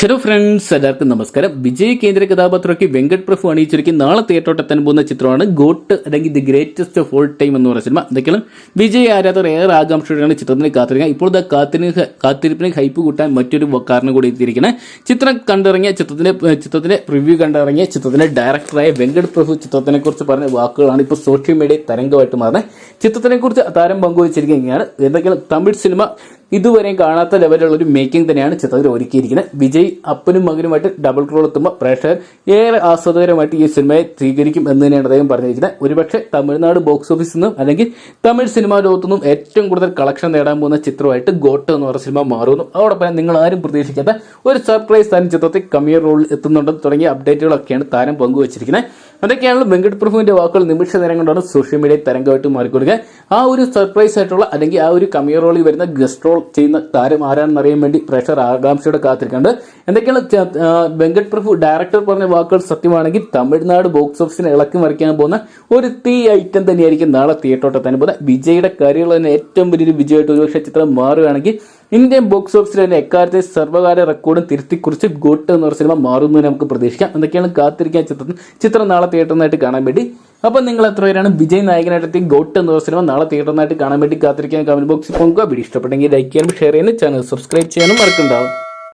Hello friends എല്ലാവർക്കും നമസ്കാരം. വിജയ് കേന്ദ്ര കഥാപാത്രമാക്കി വെങ്കട് പ്രഭു അണിയിച്ചിരിക്കുന്ന നാളെ തിയേറ്ററോട്ടെത്താൻ പോകുന്ന ചിത്രമാണ് ഗോട്ട് അല്ലെങ്കിൽ the greatest of all time എന്ന് പറയുന്ന സിനിമ എന്തൊക്കെയാണ് വിജയ് ആരാധകർ ഏറെ ആകാംക്ഷയോടെയാണ് ചിത്രത്തിന് കാത്തിരിക്കുക ഇപ്പോൾ ദാ കാത്തിന് കാത്തിരിപ്പിന് ഹൈപ്പ് കൂട്ടാൻ മറ്റൊരു കാരണം കൂടി എത്തിയിരിക്കുന്നത് ചിത്രം കണ്ടിറങ്ങിയ ചിത്രത്തിന്റെ ചിത്രത്തിന്റെ റിവ്യൂ കണ്ടിറങ്ങിയ ചിത്രത്തിന്റെ ഡയറക്ടറായ വെങ്കട് പ്രഭു ചിത്രത്തിനെ കുറിച്ച് പറഞ്ഞ വാക്കുകളാണ് ഇപ്പോൾ സോഷ്യൽ മീഡിയ തരംഗമായിട്ട് മാറുന്നത്. ചിത്രത്തിനെ കുറിച്ച് താരം പങ്കുവച്ചിരിക്കുകയാണ്. എന്തൊക്കെയാണ്? തമിഴ് സിനിമ ഇതുവരെയും കാണാത്ത ലെവലിലുള്ള ഒരു മേക്കിംഗ് തന്നെയാണ് ചിത്രത്തിൽ ഒരുക്കിയിരിക്കുന്നത്. വിജയ് അപ്പനും മകനുമായിട്ട് ഡബിൾ റോൾ എത്തുമ്പോൾ പ്രേക്ഷകർ ഏറെ ആസ്വാദകരമായിട്ട് ഈ സിനിമയെ സ്വീകരിക്കും എന്ന് തന്നെയാണ് അദ്ദേഹം പറഞ്ഞിരിക്കുന്നത്. ഒരുപക്ഷെ തമിഴ്നാട് ബോക്സ് ഓഫീസിൽ നിന്നും അല്ലെങ്കിൽ തമിഴ് സിനിമാ ലോകത്തു നിന്നും ഏറ്റവും കൂടുതൽ കളക്ഷൻ നേടാൻ പോകുന്ന ചിത്രമായിട്ട് ഗോട്ട് എന്ന് പറഞ്ഞ സിനിമ മാറുന്നു. അതോടൊപ്പം നിങ്ങൾ ആരും പ്രതീക്ഷിക്കാത്ത ഒരു സർപ്രൈസ് താരം ചിത്രത്തിൽ കമ്മിയർ റോളിൽ എത്തുന്നുണ്ടെന്ന് തുടങ്ങിയ അപ്ഡേറ്റുകളൊക്കെയാണ് താരം പങ്കുവച്ചിരിക്കുന്നത്. അതൊക്കെയാണ് വെങ്കട് പ്രഭുവിന്റെ വാക്കുകൾ നിമിഷ നേരം കൊണ്ടാണ് സോഷ്യൽ മീഡിയ തരംഗമായിട്ട് മാറിക്കൊടുക്കുക. ആ ഒരു സർപ്രൈസ് ആയിട്ടുള്ള അല്ലെങ്കിൽ ആ ഒരു കമിയർ റോളിൽ വരുന്ന ഗസ്റ്റ് റോൾ ചെയ്യുന്ന താരം ആരാണെന്ന് അറിയാൻ വേണ്ടി പ്രഷർ ആകാംക്ഷയോടെ കാത്തിരിക്കുന്നുണ്ട്. എന്തൊക്കെയാണ് വെങ്കട് പ്രഭു ഡയറക്ടർ പറഞ്ഞ വാക്കുകൾ സത്യമാണെങ്കിൽ തമിഴ്നാട് ബോക്സ് ഓഫീസിനെ ഇളക്കി മറിക്കാൻ പോകുന്ന ഒരു തീ ഐറ്റം തന്നെയായിരിക്കും നാളെ തിയേറ്ററോട്ടെ തന്നെ പോകുന്നത്. വിജയുടെ കരിയറിൽ തന്നെ ഏറ്റവും വലിയൊരു വിജയമായിട്ട് ഒരുപക്ഷെ ചിത്രം മാറുകയാണെങ്കിൽ ഇന്ത്യൻ ബോക്സ് ഓഫീസിൽ തന്നെ എക്കാലത്തെ സർവകാല റെക്കോർഡും തിരുത്തിക്കുറിച്ച് ഗോട്ട് എന്ന് സിനിമ മാറുന്നതിന് നമുക്ക് പ്രതീക്ഷിക്കാം. എന്തൊക്കെയാണ് കാത്തിരിക്കാൻ ചിത്രം ചിത്രം നാളെ തിയേറ്ററിനായിട്ട് കാണാൻ വേണ്ടി അപ്പോൾ നിങ്ങൾ എത്ര പേരാണ്? വിജയ് നായകനായിട്ട് ഗോട്ട് എന്ന സിനിമ നാളെ തിയേറ്ററിനായിട്ട് കാണാൻ വേണ്ടി കാത്തിരിക്കാൻ കമന്റ് ബോക്സിൽ പോകുക വീഡിയോ ഇഷ്ടപ്പെട്ടെങ്കിൽ ലൈക്ക് ചെയ്യാനും ഷെയർ ചെയ്യാനും ചാനൽ സബ്സ്ക്രൈബ് ചെയ്യാനും മറക്കുന്നുണ്ടാവും